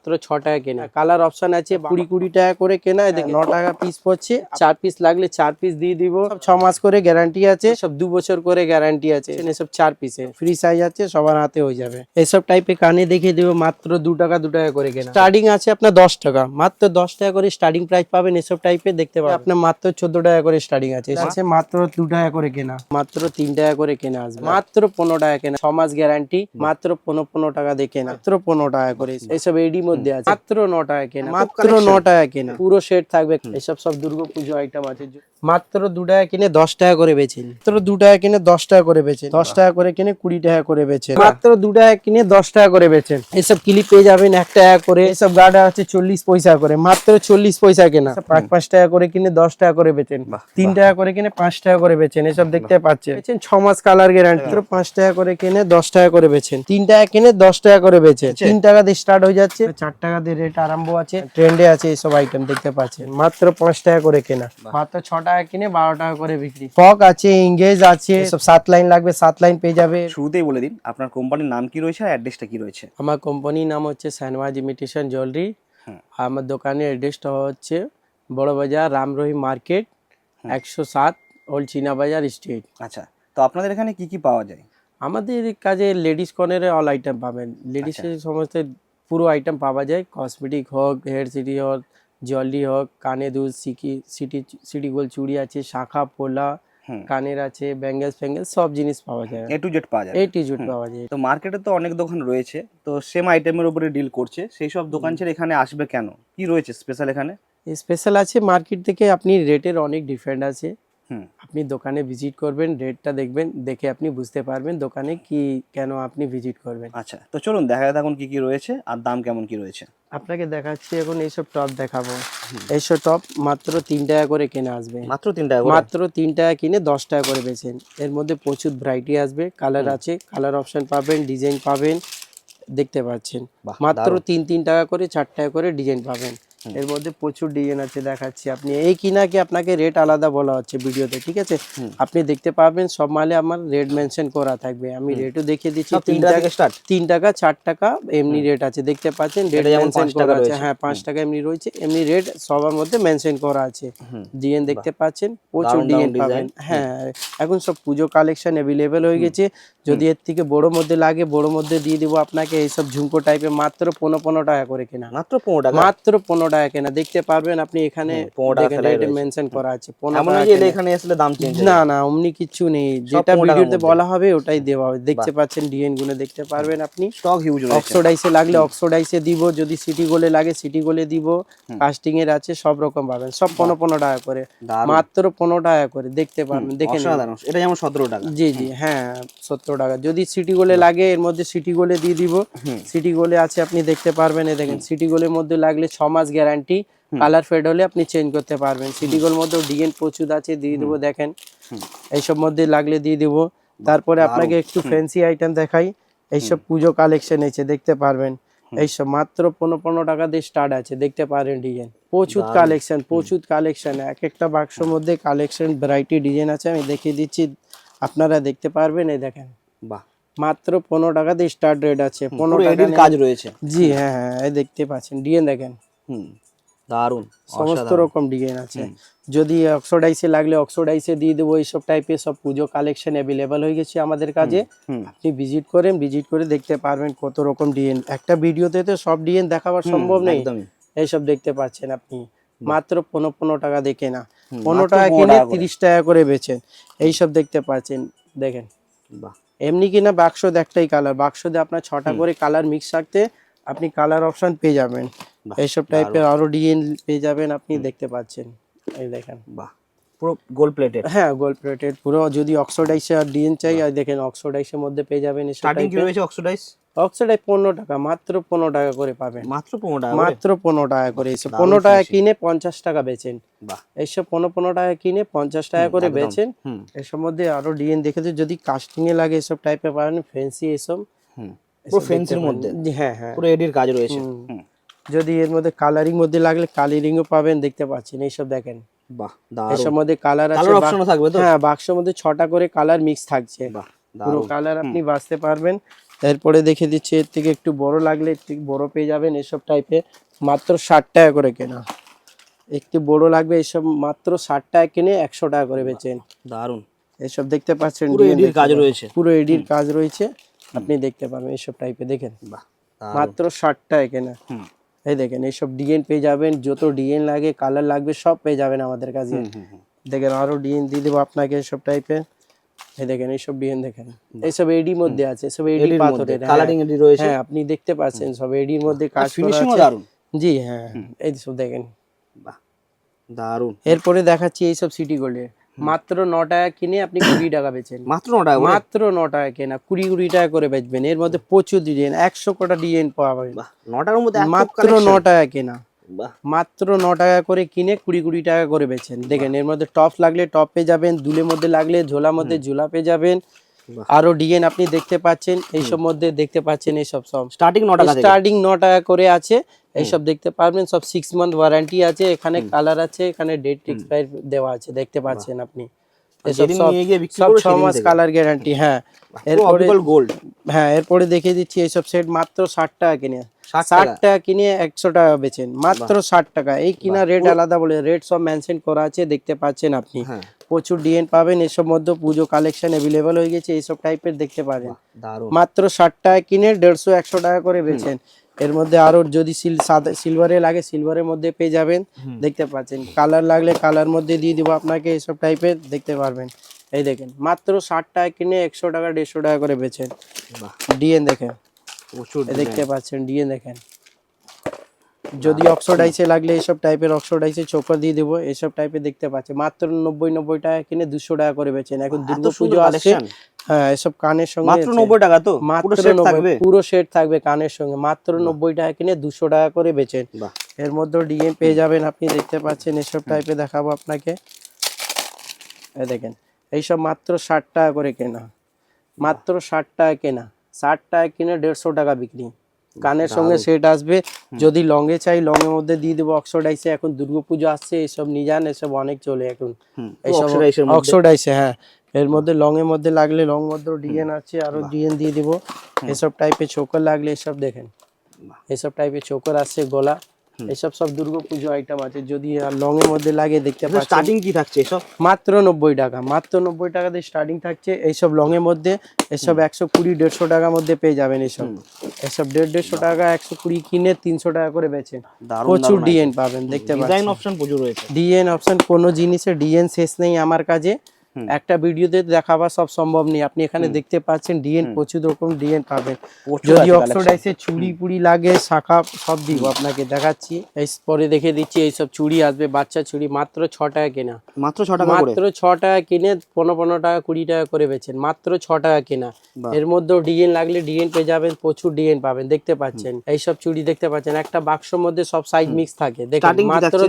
মাত্র ছ টাকা কেনা। কালার অপশন আছে কুড়ি কুড়ি টাকা করে কেনা দেখেন ন টাকা পিস পড়ছে। চার পিস লাগলে চার পিস দিয়ে দিব। ছ মাস করে গ্যারান্টি আছে। সব দু বছর করে গ্যারান্টি আছে। এসব চার পিসে ফ্রি সাইজ আছে সবার হাতে হয়ে যাবে। এসব টাইপের কানে দেখে দিব মাত্র দু টাকা দু টাকা করে কেনা। স্টার্টিং আছে আপনার দশ টাকা। মাত্র দশ টাকা করে স্টার্টিং প্রাইস পাবেন এসব টাইপের দেখতে পাবেন। আপনার মাত্র চোদ্দ টাকা করে স্টার্টিং আছে। আছে মাত্র দু টাকা করে কেনা। মাত্র তিন টাকা করে কেনা আসবে। মাত্র পনেরো টাকা কেনা। ছ মাস গ্যারান্টি মাত্র পনেরো পনেরো টাকা দিয়ে কেনা। মাত্র পনেরো টাকা করে। এইসব এডি মধ্যে আছে মাত্র ন টাকা কেনা মাত্র ন টাকা কেনা পুরো সেট থাকবে এসব সব দুর্গা পুজো আইটেম আছে মাত্র দু টাকা কিনে দশ টাকা করে বেচেন মাত্র দু টাকা কিনে দশ টাকা করে বেচেন দশ টাকা করে কিনে কুড়ি টাকা করে বেচেন মাত্র দু টাকা কিনে দশ টাকা করে বেচেন এসব ক্লিপ পেয়ে যাবেন এক টাকা করে এসব গার্ডার আছে চল্লিশ পয়সা করে মাত্র চল্লিশ পয়সা কেনা পাঁচ পাঁচ টাকা করে কিনে দশ টাকা করে বেচেন তিন টাকা করে কিনে পাঁচ টাকা করে বেচেন এসব দেখতে পাচ্ছেন বেচেন ছ মাস কালার গ্যারান্টি মাত্র পাঁচ টাকা করে কিনে দশ টাকা করে বেচেন তিন টাকা কিনে দশ টাকা করে বেচেন তিন টাকা দিয়ে স্টার্ট হয়ে যাচ্ছে চার টাকা দিয়ে রেট আরম্ভ আছে। ট্রেন্ডে আছে এইসব আইটেম দেখতে পাচ্ছেন। মাত্র পাঁচ টাকা করে কেনা। মাত্র ছ টাকা কিনে বারো টাকা করে বিক্রি। ফক আছে ইংগেজ আছে সব সাত লাইন লাগবে সাত লাইন পেয়ে যাবে। শুরুতেই বলে দিন আপনার কোম্পানির নাম কি রয়েছে আর অ্যাড্রেসটা কি রয়েছে? আমার কোম্পানির নাম হচ্ছে সানওয়াজ ইমিটেশন জুয়েলারি। আমার দোকানের অ্যাড্রেসটা হচ্ছে বড় বাজার রামরহি মার্কেট একশো সাত ওল্ড চীনা বাজার স্ট্রিট। আচ্ছা তো আপনাদের এখানে কি কি পাওয়া যায়? আমাদের কাজে লেডিস কর্নারে অল আইটেম পাবেন। লেডিসের সমস্ত পুরো আইটেম পাওয়া যায়। কসমেটিক হোক হেয়ার সিটি হোক জলি হোক কানে দুধ সিকি সিটি সিটি গোল চুড়ি আছে শাখা পোলা কানের আছে ব্যাঙ্গেলস ফ্যাঙ্গেলস সব জিনিস পাওয়া যায়। এ টু জেড পাওয়া যায় এ টু টিজুট পাওয়া যায়। তো মার্কেটে তো অনেক দোকান রয়েছে। তো সেম আইটেমের উপরে ডিল করছে। সেই সব দোকান ছেড়ে এখানে আসবে কেন? কি রয়েছে স্পেশাল এখানে? স্পেশাল আছে মার্কেট থেকে আপনি রেটের অনেক ডিফারেন্ট আছে। আপনি দোকানে ভিজিট করবেন রেটটা দেখবেন দেখে আপনি বুঝতে পারবেন দোকানে কি কেন আপনি ভিজিট করবেন। আচ্ছা তো চলুন দেখা যাক এখন কি কি রয়েছে আর দাম কেমন কি রয়েছে। আপনাকে দেখাচ্ছি এখন এইসব টপ দেখাবো। এইসব টপ মাত্র তিন টাকা করে কেনা আসবে। মাত্র তিন টাকা? মাত্র তিন টাকা কিনে দশ টাকা করে বেচেন। এর মধ্যে প্রচুর ভ্যারাইটি আসবে কালার আছে কালার অপশন পাবেন ডিজাইন পাবেন দেখতে পাচ্ছেন। মাত্র। তিন তিন টাকা করে চার টাকা করে ডিজাইন পাবেন। এর মধ্যে প্রচুর ডিজাইন আছে দেখাচ্ছি আপনি। এই কিনা কি আপনাকে রেট আলাদা বলা হচ্ছে ভিডিওতে ঠিক আছে? আপনি দেখতে পাবেন সব মালে আমার রেট মেনশন করা থাকবে। আমি রেটও দেখিয়ে দিচ্ছি তিন টাকা টাকা স্টার্ট তিন টাকা চার টাকা এমনি রেট আছে। দেখতে পাচ্ছেন রেট মেনশন করা আছে। হ্যাঁ পাঁচ টাকা এমনি রয়েছে এমনি রেট সবার মধ্যে মেনশন করা আছে। ডিজাইন দেখতে পাচ্ছেন প্রচুর ডিজাইন পাবেন। হ্যাঁ এখন সব পুজো কালেকশন অ্যাভেলেবেল হয়ে গেছে। যদি এর থেকে বড় মধ্যে লাগে বড় মধ্যে দিয়ে দিব আপনাকে। এইসব ঝুমকো টাইপের মাত্র পনেরো পনেরো টাকা করে কেনা। মাত্র পনেরো টাকা? মাত্র পনেরো টাকা কেনা। দেখতে পারবেন আপনি এখানে মেনশন করা আছে। এখানে আসলে দাম চেঞ্জ না না অমনি কিচ্ছু নেই। যেটা ভিডিওতে বলা হবে ওটাই দেওয়া হবে। দেখতে পাচ্ছেন ডিএন দেখতে পারবেন আপনি। স্টক হিউজ অক্সোডাইসে লাগলে অক্সোডাইসে দিব যদি সিটি গোলে লাগে সিটি গোলে দিব। কাস্টিং এর আছে সব রকম পাবেন। সব পনেরো পনেরো টাকা করে। মাত্র পনেরো টাকা করে দেখতে পারবেন দেখে। এটা যেমন সতেরো টাকা। জি জি হ্যাঁ সত্তর টাকা। যদি সিটি গোলে লাগে এর মধ্যে সিটি গোলে দিয়ে দিব। সিটি গোলে আছে আপনি দেখতে পারবেন এই দেখেন সিটি গোলের মধ্যে লাগলে ছ মাস গ্যারান্টি কালার ফেড হলে আপনি চেঞ্জ করতে পারবেন। সিটি গোল মধ্যে ডিএন প্রচুর আছে দিয়ে দেবো দেখেন। এইসব মধ্যে লাগলে দিয়ে দিব। তারপরে আপনাকে একটু ফ্যান্সি আইটেম দেখাই। এইসব পুজো কালেকশন আছে দেখতে পারবেন। এইসব মাত্র পনেরো পনেরো টাকা দিয়ে স্টার্ট আছে দেখতে পারেন ডিজাইন প্রচুর কালেকশন প্রচুর কালেকশন এক একটা বাক্সর মধ্যে কালেকশন ভ্যারাইটি ডিজাইন আছে আমি দেখিয়ে দিচ্ছি। আপনারা দেখতে পারবেন এই দেখেন। বাহ। মাত্র পনেরো টাকা দিয়ে স্টার্ট রেট আছে। পনেরো টাকা কাজ রয়েছে। জি হ্যাঁ হ্যাঁ এই দেখতে পাচ্ছেন। ডিজাইন দেখেন। হুম দারুণ সমস্ত রকম ডিজাইন আছে। যদি অক্সোডাইসে লাগলে অক্সোডাইসে দিয়ে দেবো এইসব টাইপের সব পুজো কালেকশন অ্যাভেলেবেল হয়ে গেছে আমাদের কাছে আপনি ভিজিট করেন ভিজিট করে দেখতে পারবেন কত রকম ডিজাইন একটা ভিডিওতে তো সব ডিজাইন দেখাবার সম্ভব নেই। এইসব দেখতে পাচ্ছেন আপনি। মাত্র পনেরো পনেরো টাকা দেখে না। পনেরো টাকা কিনে তিরিশ টাকা করে বেচেন। এইসব দেখতে পাচ্ছেন দেখেন। বাহ। এমনি কিনা বাক্স একটাই কালার বাক্স দিয়ে আপনার ছটা করে কালার মিক্স রাখতে আপনি কালার অপশন পেয়ে যাবেন। এইসব টাইপের আরও ডিজাইন পেয়ে যাবেন আপনি দেখতে পাচ্ছেন। এই দেখেন। বাহ পুরো গোল প্লেটেড হ্যাঁ গোল্ড প্লেটেড পুরো যদি অক্সোডাইসে আর ডিজাইন চাই আর দেখেন অক্সোডাইসের মধ্যে পেয়ে যাবেন স্টার্টিং কি রয়েছে অক্সিডাইজ অক্সোডাইস পনেরো টাকা মাত্র পনেরো টাকা করে পাবেন। মাত্র পনেরো টাকা মাত্র পনেরো টাকা করে। দারুণ পনেরো টাকা কিনে পঞ্চাশ টাকা বেচেন। বাহ। এইসব পনেরো পনেরো টাকা কিনে পঞ্চাশ টাকা করে। বেচেন। এসব মধ্যে আরও ডিজাইন দেখেছে। যদি কাস্টিং এ লাগে এসব টাইপের পারেন ফ্যান্সি এসব। হুম। এসব পুরো ফেন্সির মধ্যে? হ্যাঁ হ্যাঁ। পুরো এডির কাজ রয়েছে। যদি এর মধ্যে কালারিং মধ্যে লাগলে কালারিংও পাবেন দেখতে পাচ্ছেন এইসব দেখেন। বাহ এসব মধ্যে কালার আছে অপশনও থাকবে তো? হ্যাঁ বাক্সের মধ্যে ছটা করে কালার মিক্স থাকছে। বাহ পুরো কালার আপনি বাঁচতে পারবেন। এরপরে দেখে দিচ্ছি এর থেকে একটু বড় লাগলে এর থেকে বড় পেয়ে যাবেন এসব টাইপের মাত্র ষাট টাকা করে কেনা। একটু বড় লাগবে এসব মাত্র ষাট টাকা কিনে একশো টাকা করে বেচেন। দারুণ এসব দেখতে পাচ্ছেন পুরো এডির কাজ রয়েছে। পুরো এডির কাজ রয়েছে। আপনি দেখতে পাবেন এইসব টাইপে দেখেন। মাত্র ষাট টাকা কেনা। এই দেখেন এইসব ডিজাইন পেয়ে যাবেন যত ডিজাইন লাগে কালার লাগবে সব পেয়ে যাবেন আমাদের কাছে। দেখেন আরও ডিজাইন দিয়ে দেবো আপনাকে সব টাইপের এই দেখেন এইসব ডিজাইন দেখেন। এইসব এডি মধ্যে আছে সব এডি পাথরের হ্যাঁ। কালারিং এডি রয়েছে। হ্যাঁ আপনি দেখতে পাচ্ছেন সব এডির মধ্যে কাজ দারুণ জি হ্যাঁ এই সব দেখেন। বাহ দারুণ এরপরে দেখাচ্ছি এইসব সিটি গোল্ডের মাত্র ন টাকা কিনে আপনি কুড়ি টাকা বেচেন। মাত্র ন টাকা মাত্র ন টাকা কেনা কুড়ি কুড়ি টাকা করে বেচবেন। এর মধ্যে প্রচুর ডিজাইন একশো কটা ডিজাইন পাওয়া যাবে ন টাকার মধ্যে মাত্র ন টাকা কেনা। মাত্র ন টাকা করে কিনে কুড়ি কুড়ি টাকা করে বেচেন। দেখেন এর মধ্যে টপ লাগলে টপে পেয়ে যাবেন দুলের মধ্যে লাগলে ঝোলার মধ্যে ঝোলা পেয়ে যাবেন। আরও ডিজাইন আপনি দেখতে পাচ্ছেন এইসব মধ্যে দেখতে পাচ্ছেন এইসব সব। স্টার্টিং নটা স্টার্টিং ন টাকা করে আছে এইসব দেখতে পারবেন সব সিক্স মান্থ ওয়ারেন্টি আছে এখানে কালার আছে এখানে ডেট এক্সপায়ার দেওয়া আছে দেখতে পাচ্ছেন আপনি। হ্যাঁ। এরপরে অপটিক্যাল গোল্ড হ্যাঁ এরপরে দেখিয়ে দিচ্ছি এইসব সেট মাত্র ষাট টাকা কিনে। 60 ষাট টাকা। কিনে একশো টাকা বেচেন মাত্র ষাট টাকা। এই কিনা রেট আলাদা বলে রেট সব মেনশন করা আছে দেখতে পাচ্ছেন আপনি। হ্যাঁ। প্রচুর ডিএন পাবেন এসব মধ্যে পুজো কালেকশন অ্যাভেলেবল হয়ে গেছে এইসব টাইপের দেখতে পাবেন মাত্র ষাট টাকা কিনে দেড়শো একশো টাকা করে বেচেন। এর মধ্যে আরও যদি সিলভারে লাগে সিলভারের মধ্যে পেয়ে যাবেন দেখতে পাচ্ছেন। কালার লাগলে কালার মধ্যে দিয়ে দিব আপনাকে এইসব টাইপের দেখতে পারবেন। এই দেখেন মাত্র ষাট টাকা কিনে একশো টাকা দেড়শো টাকা করে বেচেন। ডিএন দেখেন। প্রচুর দেখতে পাচ্ছেন ডিএন দেখেন। যদি অক্সোডাইসে লাগলে এইসব টাইপের অক্সোডাইসে চোকার দিয়ে দেবো। এইসব টাইপের দেখতে পাচ্ছেন মাত্র নব্বই নব্বই টাকা কিনে দুশো টাকা করে বেচেন। এখন এত দুর্গা সুন্দর পুজো আসছে। হ্যাঁ এসব কানের সঙ্গে মাত্র নব্বই টাকা তো? পুরো মাত্র নব্বই পুরো সেট থাকবে কানের সঙ্গে। মাত্র নব্বই টাকা কিনে দুশো টাকা করে বেচেন। বাহ। এর মধ্যে ডিএম পেয়ে যাবেন আপনি দেখতে পাচ্ছেন এসব টাইপে দেখাবো আপনাকে। দেখেন এইসব মাত্র ষাট টাকা করে কেনা। মাত্র ষাট টাকা কেনা। ষাট টাকা কিনে দেড়শো টাকা বিক্রি। কানের সঙ্গে সেট আসবে। যদি লংয়ে চাই লংয়ের মধ্যে দিয়ে দেবো অক্সোডাইসে এখন দুর্গাপুজো আসছে এসব নিয়ে যান এসব অনেক চলে এখন। এইসব অক্সোডাইসে হ্যাঁ এর মধ্যে। লং এর মধ্যে লাগলে লং মধ্যে ডিএন আছে আরও ডিএন দিয়ে দিব। এসব টাইপের চোকার লাগলে এসব দেখেন। এসব টাইপের চোকার আছে গলা। এসব সব দুর্গা পুজো আইটেম আছে যদি লং এর মধ্যে লাগে দেখতে পাচ্ছেন। স্টার্টিং কি থাকছে এসব? মাত্র নব্বই টাকা মাত্র নব্বই টাকা দিয়ে স্টার্টিং থাকছে এইসব লং এর মধ্যে। এসব একশো কুড়ি দেড়শো টাকার মধ্যে পেয়ে যাবেন এসব। এসব দেড় দেড়শো টাকা একশো কুড়ি কিনে তিনশো টাকা করে বেচেন। প্রচুর ডিএন পাবেন দেখতে পাচ্ছেন। ডিজাইন অপশন প্রচুর রয়েছে। ডিএন অপশন কোনো জিনিসের ডিএন শেষ নেই আমার কাছে একটা ভিডিওতে দেখাবা সব সম্ভব নেই। আপনি এখানে দেখতে পাচ্ছেন ডিএন প্রচুর রকম ডিএন পাবেন। যদি আছে অক্সোডাইসের চুড়ি পুড়ি লাগে শাখা সব দিব আপনাকে দেখাচ্ছি। এই পরে দেখে দিচ্ছি এইসব চুড়ি আসবে বাচ্চা চুড়ি মাত্র ছ টাকা কেনা। মাত্র ছ টাকা মাত্র ছ টাকা কিনে পনেরো পনেরো টাকা কুড়ি টাকা করে বেচেন। মাত্র ছ টাকা কেনা। এর মধ্যেও ডিএন লাগলে ডিএন পেয়ে যাবেন প্রচুর ডিএন পাবেন দেখতে পাচ্ছেন। এইসব চুড়ি দেখতে পাচ্ছেন একটা বাক্সর মধ্যে সব সাইজ মিক্স থাকে দেখেন মাত্র?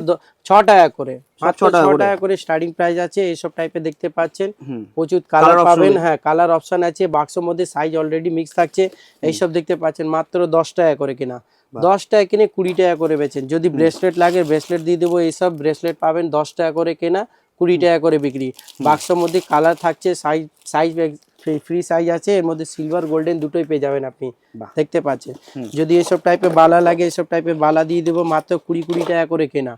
ছ টাকা করে। মাত্র ছ টাকা করে? টাকা করে স্টার্টিং প্রাইস আছে এইসব টাইপের দেখতে পাচ্ছেন। প্রচুর কালার পাবেন। হ্যাঁ কালার অপশন আছে। বাক্সের মধ্যে সাইজ অলরেডি মিক্স থাকছে। এইসব দেখতে পাচ্ছেন মাত্র দশ টাকা করে কিনা। দশ টাকা কিনে কুড়ি টাকা করে বেচেন। যদি ব্রেসলেট লাগে ব্রেসলেট দিয়ে দেবো এইসব। ব্রেসলেট পাবেন দশ টাকা করে কেনা কুড়ি টাকা করে বিক্রি। বাক্সের মধ্যে কালার থাকছে সাইজ সাইজ ফ্রি সাইজ আছে এর মধ্যে সিলভার গোল্ডেন দুটোই পেয়ে যাবেন আপনি। দেখতে পাচ্ছেন? যদি এসব টাইপের বালা লাগে এসব টাইপের বালা দিয়ে দেবো মাত্র কুড়ি কুড়ি টাকা করে কেনা।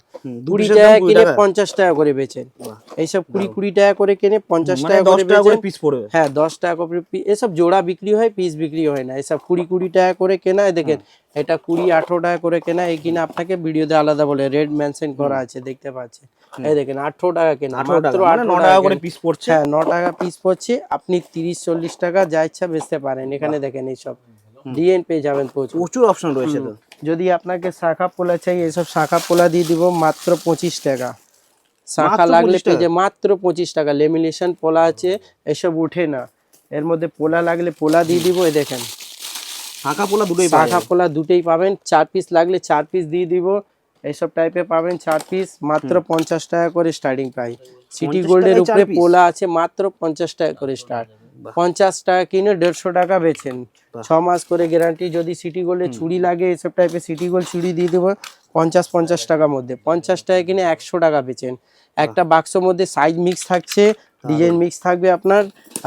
কুড়ি টাকা কিনে পঞ্চাশ টাকা করে বেচেন। এইসব কুড়ি কুড়ি টাকা করে কিনে পঞ্চাশ মানে টাকা করে বেচেন। পিস পড়বে। হ্যাঁ দশ টাকা করে এসব জোড়া বিক্রি হয় পিস বিক্রি হয় না। এসব কুড়ি কুড়ি টাকা করে কেনা দেখেন এটা কুড়ি আঠারো টাকা করে কেনা এই কিনা আপনাকে ভিডিওতে আলাদা বলে রেড মেনশন করা আছে দেখতে পাচ্ছেন। এই দেখেন আঠারো টাকা কেনা মাত্র মানে আঠারো টাকা টাকা করে পিস পড়ছে। হ্যাঁ ন টাকা পিস পড়ছে আপনি তিরিশ চল্লিশ টাকা যা ইচ্ছা বেচতে পারেন। এখানে দেখেন এইসব। ডিএন পেয়ে যাবেন প্রচুর। প্রচুর অপশন রয়েছে তো যদি আপনাকে শাখা পোলা চাই এসব শাখা পোলা দিয়ে দিব মাত্র পঁচিশ টাকা। শাখা লাগলে 25 পেয়ে মাত্র পঁচিশ টাকা। লেমিনেশন পোলা আছে এসব উঠে না। এর মধ্যে পোলা লাগলে পোলা দিয়ে দিব এই দেখেন। ফাঁকা পোলা দুটোই শাখা পোলা দুটোই পাবেন। চার পিস লাগলে চার পিস দিয়ে দিব। এইসব টাইপের পাবেন চার পিস মাত্র পঞ্চাশ টাকা করে স্টার্টিং প্রাইস সিটি গোল্ডের উপরে পোলা আছে মাত্র পঞ্চাশ টাকা করে স্টার্ট পঞ্চাশ টাকা কিনে দেড়শো টাকা বেছেন ছ মাস করে গ্যারান্টি যদি সিটি গোল্ডে চুড়ি লাগে এসব টাইপের সিটি গোল্ড চুড়ি দিয়ে দেবো পঞ্চাশ পঞ্চাশ টাকার মধ্যে। পঞ্চাশ টাকা কিনে একশো টাকা বেচেন। একটা বাক্সর মধ্যে সাইজ মিক্স থাকছে ডিজাইন মিক্স থাকবে আপনার।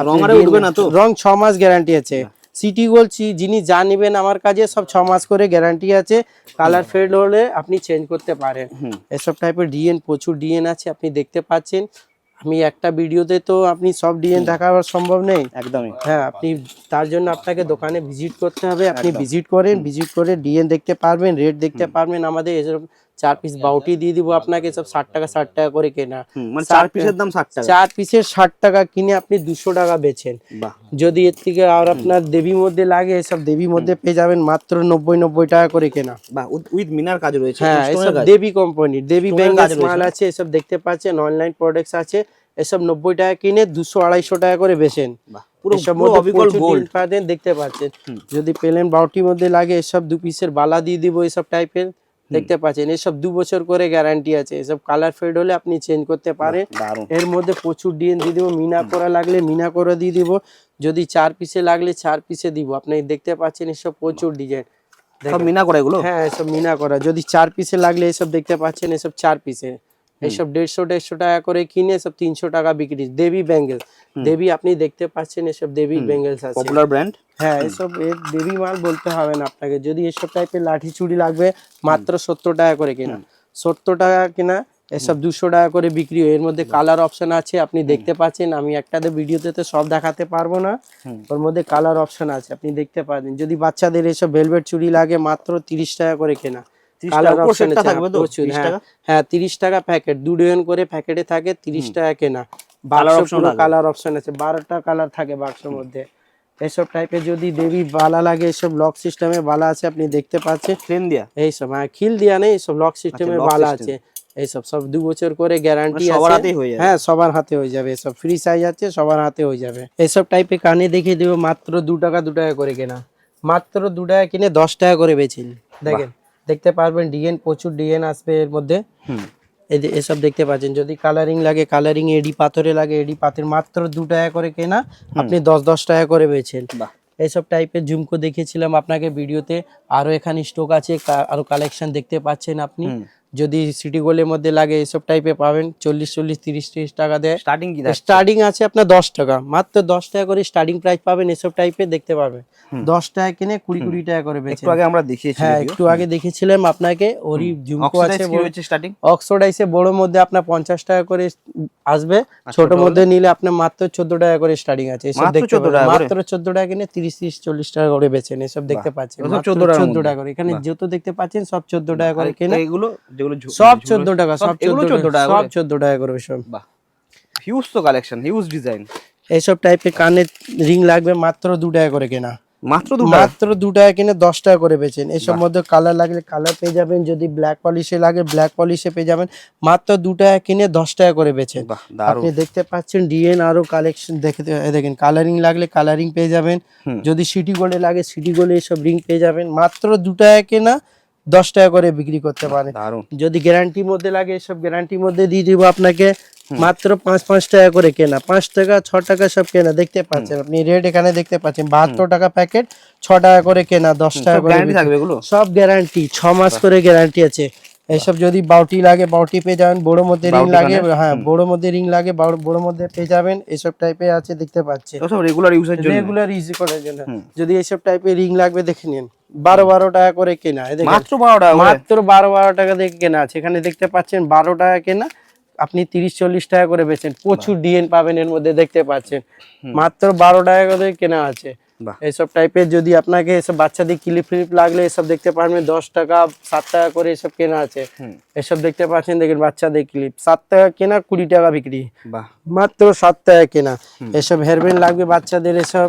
রং উঠবে না তো? রং ছ মাস গ্যারান্টি আছে। সিটি গোল্ড যিনি যা নেবেন আমার কাছে সব ছ মাস করে গ্যারান্টি আছে। কালার ফেড হলে আপনি চেঞ্জ করতে পারেন। এসব টাইপের ডিএন প্রচুর ডিএন আছে আপনি দেখতে পাচ্ছেন। আমি একটা ভিডিওতে তো আপনি সব ডিজাইন দেখাবার সম্ভব নেই। একদমই। হ্যাঁ আপনি তার জন্য আপনাকে দোকানে ভিজিট করতে হবে। আপনি ভিজিট করেন ভিজিট করে ডিজাইন দেখতে পারবেন রেট দেখতে পারবেন। আমাদের এসব চার পিস বাউটি দিয়ে দিব আপনাকে সব ষাট টাকা ষাট টাকা করে কেনা। মানে চার পিসের দাম ষাট টাকা। চার পিসের ষাট টাকা কিনে আপনি দুশো টাকা বেচেন। বাহ। যদি এর থেকে আর আপনার দেবীর মধ্যে লাগে এসব দেবীর মধ্যে পেয়ে যাবেন মাত্র নব্বই নব্বই টাকা করে কেনা। উইথ মিনার কাজ রয়েছে হ্যাঁ এসব দেবী কোম্পানি দেবী রয়েছে। মাল আছে এসব দেখতে পাচ্ছেন অনলাইন প্রোডাক্টস আছে এসব নব্বই টাকা কিনে দুশো আড়াইশো টাকা করে বেচেন। পাবেন দেখতে পাচ্ছেন। যদি পেলেন বাউটির মধ্যে লাগে এসব দু পিসের বালা দিয়ে দিব এসব টাইপের দেখতে পাচ্ছেন এসব দু বছর করে গ্যারান্টি আছে। এসব কালার ফেড হলে আপনি চেঞ্জ করতে পারেন। এর মধ্যে প্রচুর ডিএন দিয়ে দিব মিনা করা লাগলে মিনা করে দিয়ে দিব। যদি চার পিসে লাগলে চার পিসে দিব। আপনি দেখতে পাচ্ছেন এসব প্রচুর ডিজাইন সব মিনা করা এগুলো? হ্যাঁ এসব মিনা করা। যদি চার পিসে লাগলে এসব দেখতে পাচ্ছেন এসব চার পিসে এসব দেড়শো দেড়শো টাকা করে কিনে সব তিনশো টাকা বিক্রি। দেবী ব্যাঙ্গেল। দেবী আপনি দেখতে পাচ্ছেন এসব দেবী ব্যাঙ্গেলস আছে। পপুলার ব্র্যান্ড হ্যাঁ এসব এর দেবী মাল বলতে হবে না আপনাকে। যদি এসব টাইপের লাঠি চুড়ি লাগবে মাত্র সত্তর টাকা করে কেনা। সত্তর টাকা কেনা এসব দুশো টাকা করে বিক্রি হয়। এর মধ্যে কালার অপশন আছে আপনি দেখতে পাচ্ছেন। আমি একটাতে ভিডিওতে তো সব দেখাতে পারব না। ওর মধ্যে কালার অপশন আছে আপনি দেখতে পাবেন যদি বাচ্চাদের এসব ভেলভেট চুড়ি লাগে মাত্র তিরিশ টাকা করে কেনা। 30 টাকা, উপর অপশন সেটটা আছে থাকবে তো? প্রচুর 30 হ্যাঁ। তিরিশ টাকা প্যাকেট দু ডজন করে প্যাকেটে থাকে তিরিশ টাকা কেনা? কালার অপশন আছে বারোটা কালার থাকে বাক্সের মধ্যে। এসব টাইপের যদি দেবী বালা লাগে এসব লক সিস্টেমে বালা আছে আপনি দেখতে পাচ্ছেন। প্লেন দিয়া? এইসব হ্যাঁ খিল দিয়া নেই সব লক সিস্টেমে বালা আছে। এইসব সব দু বছর করে গ্যারান্টি মানে সবার আছে। হয়ে যাবে। হ্যাঁ সবার হাতে হয়ে যাবে এসব ফ্রি সাইজ আছে সবার হাতে হয়ে যাবে। এসব টাইপের কানে দেখিয়ে দেবো মাত্র দু টাকা দু টাকা করে কেনা। মাত্র দু টাকা কিনে দশ টাকা করে বেচিন। দেখেন। দেখতে পারবেন ডিএন প্রচুর ডিএন আসবে এর মধ্যে। হুম। এই যে এসব দেখতে পাচ্ছেন যদি কালারিং লাগে কালারিং এডি পাথরে লাগে এডি পাথর মাত্র দু টাকা করে কেনা আপনি দশ দশ টাকা করে পেয়েছেন এইসব টাইপের ঝুমকো দেখিয়েছিলাম আপনাকে ভিডিওতে আরও এখানে স্টক আছে আরও কালেকশন দেখতে পাচ্ছেন আপনি। যদি সিটি গোলের মধ্যে লাগে এসব টাইপের পাবেন। চল্লিশ চল্লিশ তিরিশ তিরিশ টাকা দেয়। স্টার্টিং কি স্টার্টিং আছে আপনার দশ টাকা। মাত্র দশ টাকা করে স্টার্টিং প্রাইস পাবেন এসব টাইপের দেখতে পাবেন। দশ টাকা কিনে কুড়ি কুড়ি টাকা করে বেচেন। একটু আগে আমরা দেখিয়েছি হ্যাঁ একটু আগে দেখেছিলাম আপনাকে। ওরই ঝুমকো আছে স্টার্টিং অক্সোডাইসে বড় মধ্যে আপনার পঞ্চাশ টাকা করে আসবে। ছোট মধ্যে নিলে আপনার মাত্র চোদ্দ টাকা করে স্টার্টিং আছে। এসব দেখতে 14 পাবেন। টাকা করে? মাত্র চোদ্দ টাকা কিনে তিরিশ তিরিশ চল্লিশ টাকা করে বেচেন। এসব দেখতে পাচ্ছেন। এসব মাত্র 14 টাকার চোদ্দ টাকা করে। এখানে যত দেখতে পাচ্ছেন সব চোদ্দ টাকা করে কেনে। এগুলো যেগুলো সব ঝুমকো- চোদ্দ টাকা সব এগুলো চোদ্দ 14 টাকা সব করে? চোদ্দ টাকা করে সব। বাহ। হিউজ তো কালেকশন হিউজ ডিজাইন এইসব টাইপের কানের রিং লাগবে মাত্র টাকা করে কেনা। মাত্র দু মাত্র দু টাকা কিনে দশ টাকা করে বেচেন। এসব মধ্যে কালার লাগলে কালার পেয়ে যাবেন যদি ব্ল্যাক পলিশে লাগে ব্ল্যাক পলিশে পেয়ে যাবেন। মাত্র দু টাকা কিনে দশ টাকা করে বেচেন। আপনি দেখতে পাচ্ছেন ডিএন আরও কালেকশন দেখতে দেখেন কালারিং লাগলে কালারিং পেয়ে যাবেন। যদি সিটি গোল্ডে লাগে সিটি গোল্ডে এসব রিং পেয়ে যাবেন। মাত্র দু টাকা কেনা দশ টাকা করে বিক্রি করতে পারে। যদি গ্যারান্টির মধ্যে লাগে সব গ্যারান্টির মধ্যে দিয়ে দিব আপনাকে। মাত্র পাঁচ পাঁচ টাকা করে কেনা। পাঁচ টাকা ছ টাকা সব কেনা দেখতে পাচ্ছেন আপনি। রেট এখানে দেখতে পাচ্ছেন বাহাত্তর টাকা প্যাকেট ছ টাকা করে কেনা দশ টাকা করে সব গ্যারান্টি ছ মাস করে গ্যারান্টি আছে। এইসব যদি বাউটি লাগে বাউটি পেয়ে যাবেন বড় মধ্যে রিং লাগে হ্যাঁ বড় মধ্যে রিং লাগে বড়- মধ্যে পেয়ে যাবেন এসব টাইপের আছে দেখতে পাচ্ছেন। রেগুলার ইউজের জন্য। রেগুলার ইউজ করার জন্য। যদি এইসব টাইপের রিং লাগবে দেখে নিন। বারো বারো টাকা করে কেনা। মাত্র বারো টাকা মাত্র বারো বারো টাকা দিয়ে কেনা আছে। এখানে দেখতে পাচ্ছেন বারো টাকা কেনা আপনি তিরিশ চল্লিশ টাকা করে বেচেন। প্রচুর ডিএন পাবেন এর মধ্যে দেখতে পাচ্ছেন। মাত্র বারো টাকা করে কেনা আছে। এসব টাইপের যদি আপনাকে এসব বাচ্চাদের ক্লিপ ফ্লিপ লাগলে এসব দেখতে পারবেন দশ টাকা সাত টাকা করে এসব কেনা আছে। এসব দেখতে পাচ্ছেন দেখেন বাচ্চাদের ক্লিপ। সাত টাকা কেনা কুড়ি টাকা বিক্রি। বাহ। মাত্র সাত টাকা কেনা। এসব হেয়ারব্যান্ড লাগবে বাচ্চাদের এসব।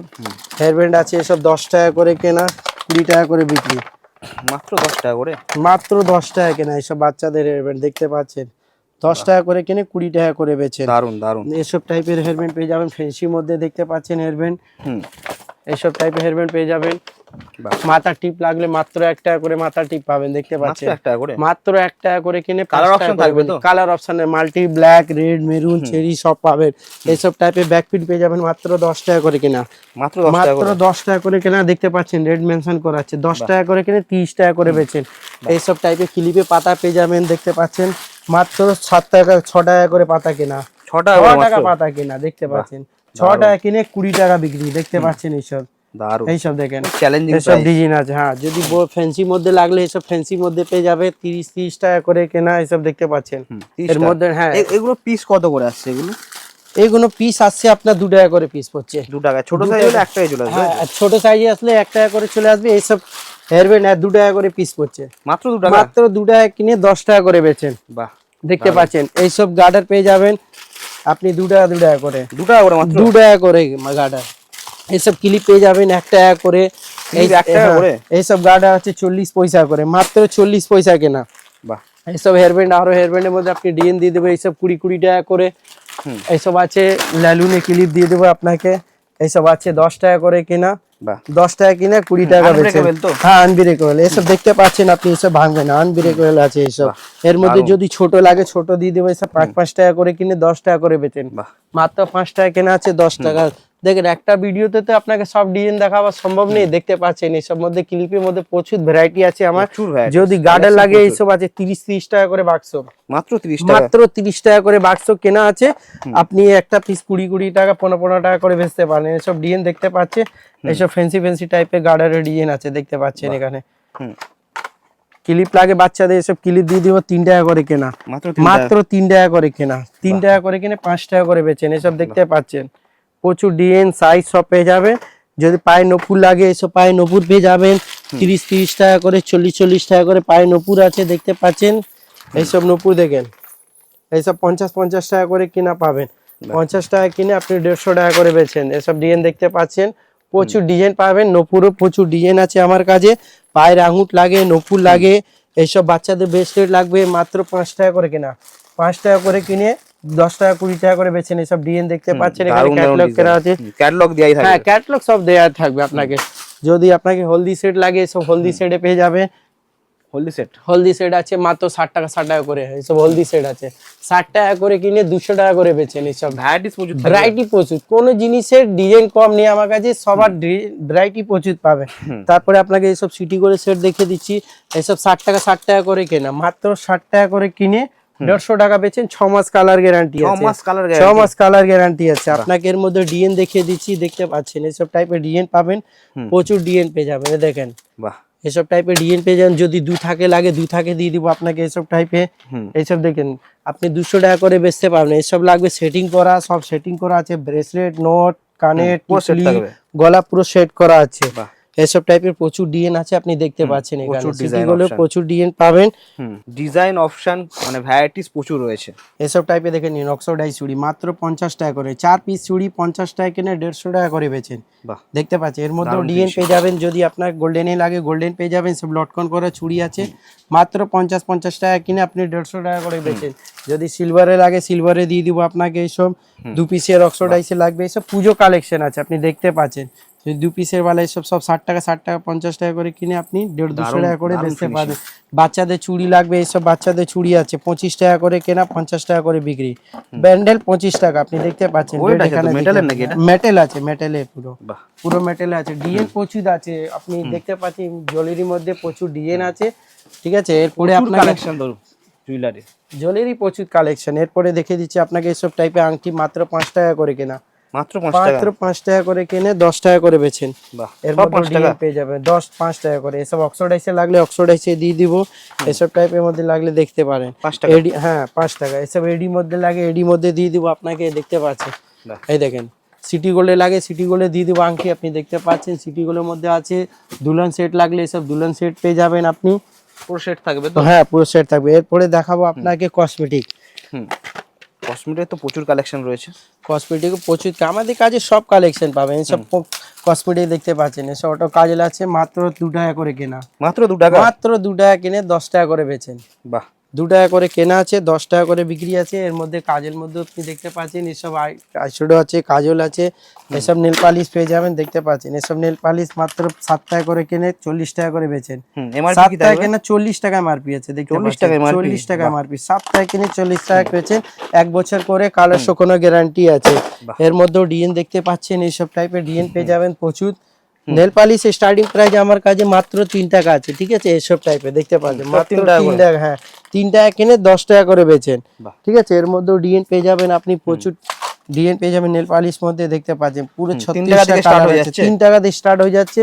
হেয়ারব্যান্ড আছে এসব দশ টাকা করে কেনা কুড়ি টাকা করে বিক্রি। মাত্র দশ টাকা করে? মাত্র দশ টাকা কেনা এসব বাচ্চাদের হেয়ারব্যান্ড দেখতে পাচ্ছেন। দশ টাকা করে কিনে কুড়ি টাকা করে বেচেন। দারুণ দারুণ। এসব টাইপের হেয়ারব্যান্ড পেয়ে যাবেন ফেন্সির মধ্যে দেখতে পাচ্ছেন হেয়ারব্যান্ড এসব টাইপের হেয়ারব্যান্ড পেয়ে যাবেন। মাথার টিপ লাগলে মাত্র এক টাকা করে মাথা টিপ পাবেন দেখতে পাচ্ছেন? মাত্র এক টাকা করে কিনে কালার অপশন থাকবে তো? কালার অপশনে multi black red maroon cherry সব পাবেন। এইসব টাইপের ব্যাকপিট পেয়ে যাবেন মাত্র দশ টাকা করে কিনা। মাত্র দশ টাকা মাত্র করে? দশ টাকা করে কেনা দেখতে পাচ্ছেন রেড মেনশন করা আছে। দশ টাকা করে কিনে তিরিশ টাকা করে বেচেন। এইসব টাইপের ক্লিপে পাতা পেয়ে যাবেন দেখতে পাচ্ছেন। মাত্র সাত টাকা ছ টাকা করে পাতা কেনা। ছ টাকা। পাতা কেনা দেখতে পাচ্ছেন। ছ টাকা কিনে কুড়ি টাকা বিক্রি দেখতে পাচ্ছেন এইসব? এইসব দেখেন। চ্যালেঞ্জিং ডিজাইন আছে হ্যাঁ যদি ফ্যান্সি মধ্যে লাগলে মধ্যে পেয়ে যাবে তিরিশ তিরিশ টাকা করে কেনা এসব দেখতে পাচ্ছেন। এর মধ্যে হ্যাঁ। এগুলো পিস কত করে আসছে এগুলো? এইগুলো পিস আসছে আপনার দু টাকা করে পিস পড়ছে। দু টাকা। ছোট সাইজ হলে এক টাকায় চলে আসবে হ্যাঁ ছোট সাইজে আসলে এক টাকা করে চলে আসবে এইসব হেয়ারব্যান্ড আর দু টাকা করে পিস পড়ছে। মাত্র দু টাকা? মাত্র দু টাকা কিনে দশ টাকা করে বেচেন। বাহ দেখতে পাচ্ছেন এইসব গার্ডার পেয়ে যাবেন আপনি দু টাকা দু টাকা করে। দু টাকা করে মাত্র? দু টাকা করে গার্ডার এইসব ক্লিপ পেয়ে যাবেন এক টাকা করে। হ্যাঁ, করে? এইসব গার্ডার আছে চল্লিশ পয়সা করে। মাত্র চল্লিশ পয়সা কেনা। বাহ। এইসব হেয়ারব্যান্ড আরও হেয়ারব্যান্ডের মধ্যে আপনি ডিএন দিয়ে দেবে এইসব কুড়ি কুড়ি টাকা করে। এইসব আছে ল্যালুনে ক্লিপ দিয়ে দেবো আপনাকে। এইসব আছে দশ টাকা করে কেনা। দশ টাকা কিনে কুড়ি টাকা বেচেন হ্যাঁ আনব্রেকেবল এসব দেখতে পাচ্ছেন আপনি এসব ভাঙবে না। আনব্রেকেবল আছে এসব। এর মধ্যে যদি ছোট লাগে ছোট দিয়ে দেবো এসব পাঁচ পাঁচ টাকা করে কিনে দশ টাকা করে বেচেন। বাহ। মাত্র পাঁচ টাকা কেনা আছে দশ টাকা দেখেন একটা ভিডিওতে তো আপনাকে সব ডিজাইন দেখাবা সম্ভব নেই। দেখতে পাচ্ছেন এসব মধ্যে ক্লিপের মধ্যে প্রচুর ভ্যারাইটি আছে আমার। যদি গার্ডার লাগে। এইসব আছে তিরিশ তিরিশ টাকা করে বাক্স মাত্র তিরিশ টাকা? মাত্র তিরিশ টাকা করে বাক্স কেনা আছে। আপনি একটা পিস কুড়ি কুড়ি টাকা পনেরো পনেরো টাকা করে বেচতে পারেন। এসব ডিজাইন দেখতে পাচ্ছে। এইসব ফ্যান্সি ফ্যান্সি টাইপের গার্ডারের ডিজাইন আছে দেখতে পাচ্ছেন এখানে। ক্লিপ লাগে বাচ্চাদের এসব ক্লিপ দিয়ে দিব তিন টাকা করে কেনা। মাত্র তিন টাকা? মাত্র তিন টাকা করে কেনা। তিন টাকা করে কিনে পাঁচ টাকা করে বেচেন এসব দেখতে পাচ্ছেন। প্রচুর ডিএন সাইজ সব পেয়ে যাবে যদি পায়ে নপুর লাগে এসব পায়ে নপুর পেয়ে যাবেন। তিরিশ তিরিশ টাকা করে চল্লিশ চল্লিশ টাকা করে পায়ে নপুর আছে দেখতে পাচ্ছেন। এইসব নপুর দেখেন। এইসব পঞ্চাশ পঞ্চাশ টাকা করে কিনা পাবেন। পঞ্চাশ টাকা কিনে আপনি দেড়শো টাকা করে বেচেন। এসব ডিজাইন দেখতে পাচ্ছেন। প্রচুর ডিজাইন পাবেন নপুরও প্রচুর ডিজাইন আছে আমার কাছে। পায়ের আঙুট লাগে নপুর লাগে। এইসব বাচ্চাদের ব্রেসলেট লাগবে মাত্র পাঁচ টাকা করে কেনা। পাঁচ টাকা করে কিনে দশ টাকা কুড়ি টাকা করে বেচেন সব ডিজাইন দেখতে পাচ্ছেন এখানে ক্যাটালগ করা আছে। ক্যাটলগ দেওয়াই হ্যাঁ থাকবে সব দেওয়া থাকবে আপনাকে। যদি আপনাকে হলদি সেট লাগে সব হলদি সেটে পেয়ে যাবে। হলদি সেট হলদি সেট আছে মাত্র ষাট টাকা ষাট টাকা করে। এইসব হলদি সেট আছে। ষাট টাকা করে কিনে দুশো টাকা করে বেচেন এইসব ভ্যারাইটিস প্রচুর থাকবে। ভ্যারাইটি প্রচুর। কোনো জিনিসের ডিজাইন কম নেই আমার কাছে সবার ভ্যারাইটি প্রচুর পাবে। তারপরে আপনাকে এইসব সিটি করে সেট দেখিয়ে দিচ্ছি। এইসব ষাট টাকা ষাট টাকা করে কেনা। মাত্র ষাট টাকা করে কিনে দেড়শো টাকা বেচেন ছ মাস কালার গ্যারান্টি ছ আছে। মাস কালার ছ মাস কালার গ্যারান্টি আছে। আপনাকে এর মধ্যে ডিএন দেখিয়ে দিচ্ছি দেখতে পাচ্ছেন এসব টাইপের ডিএন পাবেন প্রচুর ডিএন পেয়ে যাবেন দেখেন। বাহ। এসব টাইপের ডিএন পেয়ে যাবেন যদি দু থাকে লাগে দু থাকে দিয়ে দিব আপনাকে এসব টাইপে। এইসব দেখেন আপনি দুশো টাকা করে বেচতে পারবেন এসব লাগবে সেটিং করা সব সেটিং করা আছে ব্রেসলেট নোট কানের গলা পুরো সেট করা আছে। এসব টাইপের প্রচুর ডিএন আছে আপনি দেখতে পাচ্ছেন এখানে। প্রচুর ডিএন পাবেন। ডিজাইন অপশন মানে ভ্যারাইটিস প্রচুর রয়েছে। এসব টাইপে দেখে নিন অক্সোডাই চুড়ি মাত্র পঞ্চাশ টাকা করে। চার পিস চুড়ি পঞ্চাশ টাকা কিনে দেড়শো টাকা করে বেচেন। বাহ দেখতে পাচ্ছেন এর মধ্যেও দারুণ ডিএন পেয়ে যাবেন যদি আপনার গোল্ডেনে লাগে গোল্ডেন পেয়ে যাবেন সব লটকন করা চুড়ি আছে। মাত্র পঞ্চাশ পঞ্চাশ টাকা কিনে আপনি দেড়শো টাকা করে বেচেন। যদি সিলভারে লাগে সিলভারে দিয়ে দিব আপনাকে এইসব দু পিসের অক্সোডাইসে লাগবে এইসব পুজো কালেকশন আছে আপনি দেখতে পাচ্ছেন। যদি দু পিসের বেলা এইসব সব ষাট টাকা ষাট টাকা পঞ্চাশ টাকা করে কিনে আপনি দেড় দুশো টাকা করে বেচতে পারবেন। বাচ্চাদের চুড়ি লাগবে এইসব বাচ্চাদের চুড়ি আছে পঁচিশ টাকা করে কেনা পঞ্চাশ টাকা করে বিক্রি। ব্যান্ডেল পঁচিশ টাকা আপনি দেখতে পাচ্ছেন? মেটেল আছে মেটেলে পুরো। পুরো মেটেল আছে। ডিএন প্রচুর আছে আপনি দেখতে পাচ্ছেন জুয়েলারির মধ্যে প্রচুর ডিএন আছে ঠিক আছে? এরপরে আপনার কালেকশন ধরুন জুয়েলারি জুয়েলারি প্রচুর কালেকশন এরপরে দেখে দিচ্ছি আপনাকে এসব টাইপের আংটি মাত্র পাঁচ টাকা করে কেনা। মাত্র মাত্র পাঁচ টাকা করে কিনে দশ টাকা করে বেছেন বাহ এর মধ্যে পাঁচ টাকা? পেয়ে যাবে দশ পাঁচ টাকা করে। এসব অক্সোডাইসে লাগলে অক্সোডাইসে দিয়ে দিব। এসব টাইপের মধ্যে লাগলে দেখতে পারেন। এডি হ্যাঁ পাঁচ টাকা। এসব এডি মধ্যে লাগে এডি মধ্যে দিয়ে দিব আপনাকে দেখতে পাচ্ছেন। এই দেখেন সিটি গোল্ডে লাগে সিটি গোল্ডে দিয়ে দিব আংটি আপনি দেখতে পাচ্ছেন। সিটি গোল্ডের মধ্যে আছে দুলন সেট লাগলে এসব দুলন সেট পেয়ে যাবেন আপনি। পুরো সেট থাকবে তো? হ্যাঁ পুরো সেট থাকবে। এরপরে দেখাবো আপনাকে কসমেটিক হুম। কসমেটিক তো প্রচুর কালেকশন রয়েছে। কসমেটিক প্রচুর আমাদের কাছে সব কালেকশন পাবেন। সব কসমেটিক দেখতে পাচ্ছেন। এসব অটো কাজে লাগছে মাত্র দু টাকা করে কেনা। মাত্র দু টাকা? মাত্র দু টাকা কিনে দশ টাকা করে বেচেন। বাহ। দু টাকা করে কেনা আছে দশ টাকা করে বিক্রি আছে। এর মধ্যে কাজের মধ্যে আপনি দেখতে পাচ্ছেন এসব আইশ্যাডো আছে কাজল আছে এসব নেল পালিশ পেয়ে যাবেন দেখতে পাচ্ছেন। এসব নেল পালিশ মাত্র সাত টাকা করে কেনে চল্লিশ টাকা করে বেচেন। সাত টাকা কেনা চল্লিশ টাকা মারপি আছে 40 টাকা চল্লিশ টাকা মারপি সাত টাকা কিনে চল্লিশ টাকা পেয়েছেন এক বছর করে কালার শুকনো গ্যারান্টি আছে। এর মধ্যেও ডিএন দেখতে পাচ্ছেন এইসব টাইপের ডিএন পেয়ে যাবেন প্রচুর। নেল পালিশ স্টার্টিং প্রাইস আমার কাছে মাত্র তিন টাকা আছে ঠিক আছে? এসব টাইপের দেখতে পাচ্ছেন? মাত্র তিন টাকা হ্যাঁ। তিন টাকা কিনে দশ টাকা করে বেচেন ঠিক আছে? এর মধ্যেও ডিএন পেয়ে যাবেন আপনি প্রচুর ডিএন পেয়ে যাবেন নেল পালিশ মধ্যে দেখতে পাচ্ছেন? পুরো? তিন টাকা দিয়ে স্টার্ট হয়ে যাচ্ছে।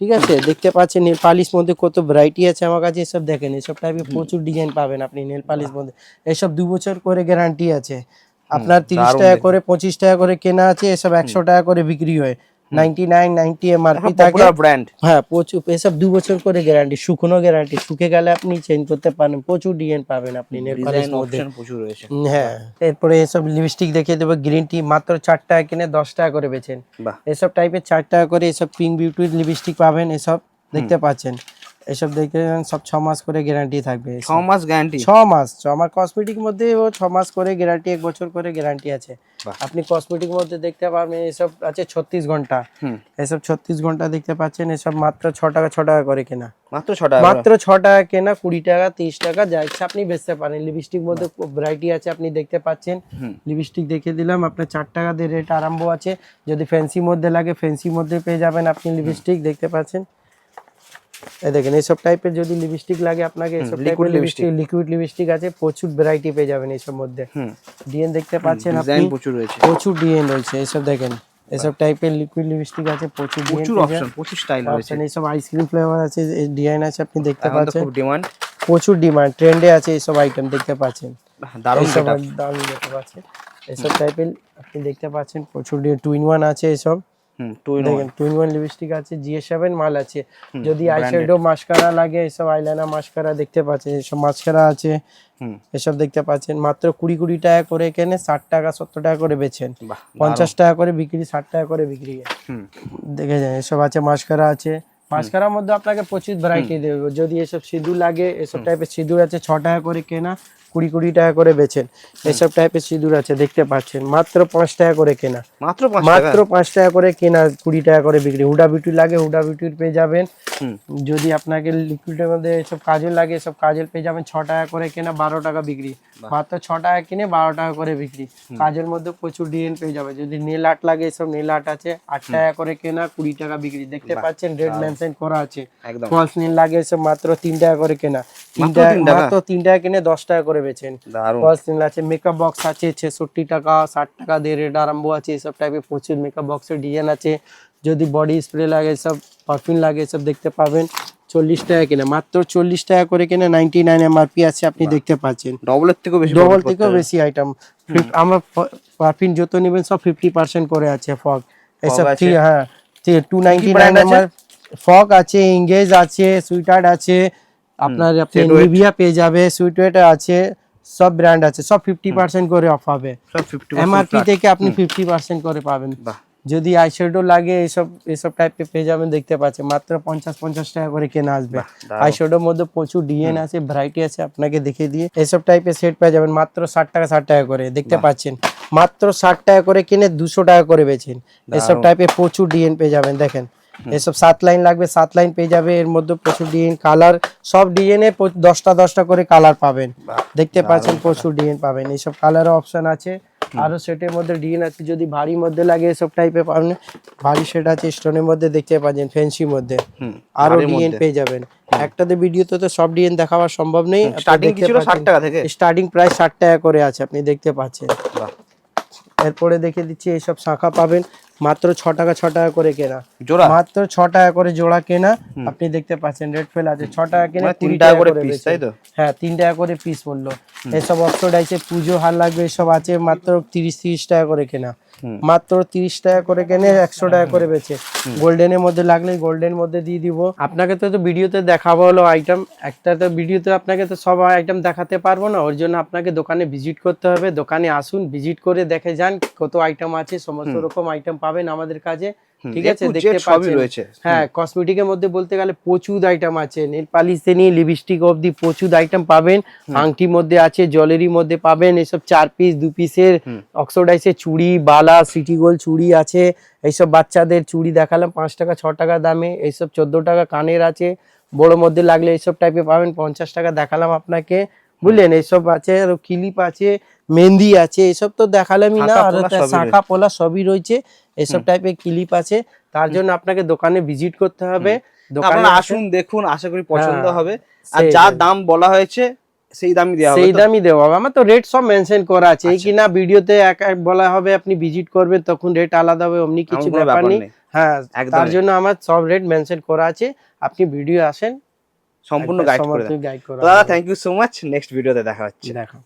ঠিক আছে? দেখতে পাচ্ছেন নেল পালিশ মধ্যে কত ভ্যারাইটি আছে আমার কাছে এসব দেখেন। এসব টাইপের প্রচুর ডিজাইন পাবেন আপনি নেল পালিশ মধ্যে। এসব দু বছর করে গ্যারান্টি আছে। আপনার তিরিশ টাকা করে পঁচিশ টাকা করে কেনা আছে এসব একশো টাকা করে বিক্রি হয়। নাইনটি নাইন নাইনটি এমআরপি থাকে ব্র্যান্ড হ্যাঁ প্রচুর এসব দু বছর করে গ্যারান্টি শুকনো গ্যারান্টি শুকে গেলে আপনি চেঞ্জ করতে পারেন প্রচুর ডিজাইন পাবেন আপনি নেল মধ্যে। প্রচুর রয়েছে। হ্যাঁ এরপরে এসব লিপস্টিক দেখিয়ে দেবো গ্রিন টি মাত্র চার টাকা কিনে দশ টাকা করে বেচেন। এসব টাইপের চার টাকা করে এসব পিঙ্ক বিউটির লিপস্টিক পাবেন এসব দেখতে পাচ্ছেন। এসব দেখতে পাবেন সব ছ মাস করে গ্যারান্টি থাকবে। ছ মাস গ্যারান্টি ছ মাস ছ আমার কসমেটিক মধ্যে ও ছ মাস করে গ্যারান্টি এক বছর করে গ্যারান্টি আছে। আপনি কসমেটিক মধ্যে দেখতে পাবেন এসব আছে ছত্রিশ ঘণ্টা। এসব ছত্রিশ ঘণ্টা দেখতে পাচ্ছেন এসব মাত্র ছ টাকা ছ টাকা করে কেনা। মাত্র ছ টাকা মাত্র ছ টাকা কেনা কুড়ি টাকা তিরিশ টাকা যা ইচ্ছা আপনি বেচতে পারেন। লিপস্টিক মধ্যে ভ্যারাইটি আছে আপনি দেখতে পাচ্ছেন। লিপস্টিক দেখে দিলাম আপনার চার টাকা দিয়ে রেট আরম্ভ আছে। যদি ফ্যান্সি মধ্যে লাগে ফ্যান্সি মধ্যে পেয়ে যাবেন আপনি লিপস্টিক দেখতে পাচ্ছেন। এই দেখেন এইসব টাইপের যদি লিপস্টিক লাগে আপনাকে এইসব টাইপের লিপস্টিক লিকুইড লিপস্টিক আছে প্রচুর ভ্যারাইটি পেয়ে যাবেন এইসব মধ্যে। ডিএন দেখতে পাচ্ছেন আপনি। প্রচুর রয়েছে। প্রচুর ডিএন রয়েছে এইসব দেখেন। এসব টাইপের লিকুইড লিপস্টিক আছে প্রচুর প্রচুর অপশন প্রচুর স্টাইল রয়েছে। এইসব আইসক্রিম ফ্লেভার আছে ডিজাইন আছে আপনি দেখতে পাচ্ছেন। খুব ডিমান্ড প্রচুর ডিমান্ড ট্রেন্ডে আছে এইসব আইটেম দেখতে পাচ্ছেন। দারুণ সেটআপ দারুণ দেখতে পাচ্ছেন। এইসব টাইপের আপনি দেখতে পাচ্ছেন প্রচুর টু ইন ওয়ান আছে এইসব দেখেন টু ইন ওয়ান লিপস্টিক আছে জিএ সেভেন মাল আছে। যদি branded। আইশ্যাডো মাস্কারা লাগে এইসব আইলাইনার মাস্কারা দেখতে পাচ্ছেন মাস্কারা আছে। এসব দেখতে পাচ্ছেন মাত্র কুড়ি কুড়ি টাকা করে কেনে ষাট টাকা সত্তর টাকা করে বাহ পঞ্চাশ টাকা করে বিক্রি ষাট টাকা করে বিক্রি। হুম। দেখে যান এসব আছে মাস্কারা আছে। মাস্কারার মধ্যে আপনাকে প্রচুর ভ্যারাইটি দেবে। যদি এসব সিঁদুর লাগে এসব টাইপের সিঁদুর আছে ছ টাকা করে কেনা। কুড়ি কুড়ি টাকা করে বেচেন। এসব টাইপের সিঁদুর আছে দেখতে পাচ্ছেন। মাত্র পাঁচ টাকা করে কেনা। মাত্র মাত্র পাঁচ টাকা করে কেনা কুড়ি টাকা করে বিক্রি। হুডা বিউটি লাগে হুডা বিউটির পেয়ে যাবেন। যদি আপনাকে লিকুইডের মধ্যে এসব কাজল লাগে এসব কাজল পেয়ে যাবেন ছ টাকা করে কেনা বারো টাকা বিক্রি। মাত্র ছ টাকা কিনে বারো টাকা করে বিক্রি। কাজের মধ্যে প্রচুর ডিএন পেয়ে যাবে। যদি নেল আর্ট লাগে এসব নেল আর্ট আছে আট টাকা করে কেনা কুড়ি টাকা বিক্রি। দেখতে পাচ্ছেন রেড মেনশন করা আছে। ফলস নেল লাগে এসব মাত্র তিন টাকা করে কেনা। তিন টাকা? মাত্র তিন টাকা কিনে দশ টাকা করে দারুণ। ফলস নেল আছে মেকআপ বক্স আছে ছেষট্টি টাকা ষাট টাকা দিয়ে রেট আরম্ভ আছে এসব টাইপের প্রচুর মেকআপ বক্সের ডিজাইন আছে। যদি বডি স্প্রে লাগে সব পারফিউম লাগে সব দেখতে পাবেন। চল্লিশ টাকা কিনে মাত্র চল্লিশ টাকা করে কিনে নাইনটি নাইন এমআরপি আছে আপনি দেখতে পাচ্ছেন। ডবলের থেকেও বেশি ডবল থেকেও বেশি আইটেম আমার পারফিউম যত নেবেন সব ফিফটি পার্সেন্ট করে আছে ফগ এসব হ্যাঁ টু নাইনটি নাইন ফগ আছে? ইংগেজ আছে সুইটার্ড আছে আপনার আপনি নিভিয়া পেয়ে যাবে সুইটওয়েট আছে সব ব্র্যান্ড আছে সব ফিফটি পার্সেন্ট করে অফ হবে। এমআরপি থেকে আপনি ফিফটি পার্সেন্ট করে পাবেন। যদি আইশ্যাডো লাগে এসব এসব টাইপের পেয়ে যাবেন দেখতে পাচ্ছেন মাত্র পঞ্চাশ পঞ্চাশ টাকা করে কেনা আসবে। আইশ্যাডোর মধ্যে প্রচুর ডিএন আছে ভ্যারাইটি আছে আপনাকে দেখে দিয়ে এসব টাইপের সেট পেয়ে যাবেন মাত্র ষাট টাকা ষাট টাকা করে দেখতে পাচ্ছেন। মাত্র ষাট টাকা করে কিনে দুশো টাকা করে বেচেন। এসব টাইপের প্রচুর ডিএন পেয়ে যাবেন দেখেন। এসব সাত লাইন লাগবে সাত লাইন পেয়ে যাবে। এর মধ্যে প্রচুর ডিজাইন কালার সব ডিজাইনে দশটা দশটা করে কালার পাবেন। দেখতে পাচ্ছেন প্রচুর ডিজাইন পাবেন। এইসব কালার অপশন আছে। আরও সেটের মধ্যে ডিজাইন আছে যদি ভারী মধ্যে লাগে এসব টাইপের পাবেন। ভারী সেট আছে স্টোনের মধ্যে দেখতে পাচ্ছেন ফ্যান্সি মধ্যে। আরও ডিজাইন পেয়ে যাবেন। একটাতে ভিডিওতে তো সব ডিজাইন দেখাবার সম্ভব নেই। স্টার্টিং ছিল ষাট টাকা প্রাইস ষাট টাকা করে আছে আপনি দেখতে পাচ্ছেন। এরপরে দেখে দিচ্ছি এইসব শাখা পাবেন। মাত্র ছ টাকা ছ টাকা করে কেনা। জোড়া? মাত্র ছ টাকা করে জোড়া কেনা। আপনি দেখতে পাচ্ছেন রেড ফেল আছে। ছ টাকা কেনা মানে তিন টাকা করে পিস তাই তো? হ্যাঁ তিন টাকা করে পিস বলল। এসব অস্ত্র আছে পুজো হার লাগবে এসব আছে মাত্র তিরিশ তিরিশ টাকা করে কেনা। মাত্র তিরিশ টাকা করে কেনে একশো টাকা করে বেচে। গোল্ডেনের মধ্যে লাগলে গোল্ডেন মধ্যে দিয়ে দিব। আপনাকে তো ভিডিওতে দেখাবো হলো আইটেম একটা তো ভিডিওতে আপনাকে তো সব আইটেম দেখাতে পারব না ওর জন্য আপনাকে দোকানে ভিজিট করতে হবে। দোকানে আসুন ভিজিট করে দেখে যান কত আইটেম আছে সমস্ত রকম আইটেম পাবেন আমাদের কাছে ঠিক আছে? দেখতে পাচ্ছেন। রয়েছে। হ্যাঁ কসমেটিকের মধ্যে বলতে গেলে প্রচুর আইটেম আছে। নেল পালিশ থেকে নিয়ে লিপস্টিক অবধি প্রচুর আইটেম পাবেন। আংটির মধ্যে আছে জুয়েলারি মধ্যে পাবেন। এসব চার পিস দু পিসের অক্সোডাইসের চুড়ি বালা সিটি গোল্ড চুড়ি আছে। এইসব বাচ্চাদের চুড়ি দেখালাম পাঁচ টাকা ছ টাকা দামে। এইসব চোদ্দ টাকা কানের আছে। বড় মধ্যে লাগলে এইসব টাইপের পাবেন। পঞ্চাশ টাকা দেখালাম আপনাকে বুঝলেন? এইসব আছে আর ক্লিপ আছে মেহেন্দি আছে এসব তো দেখালামই না। আর শাখা পোলা সবই রয়েছে। এসব টাইপের ক্লিপ আছে তার জন্য আপনাকে দোকানে ভিজিট করতে হবে। দোকানে আসুন দেখুন আশা করি পছন্দ হ্যাঁ, হবে। আর যা দাম বলা হয়েছে সেই দামই দেওয়া সেই দামই দেওয়া হবে। আমার তো রেট সব মেনশন করা আছে। এই আচ্ছা। কিনা ভিডিওতে এক এক বলা হবে আপনি ভিজিট করবেন তখন রেট আলাদা হবে অমনি কিছু ব্যাপার নেই। হ্যাঁ তার জন্য আমার সব রেট মেনশন করা আছে। আপনি ভিডিও আসেন সম্পূর্ণ গাইড করে গাইড করা দাদা thank you so much next ভিডিওতে দেখা হচ্ছে। দেখো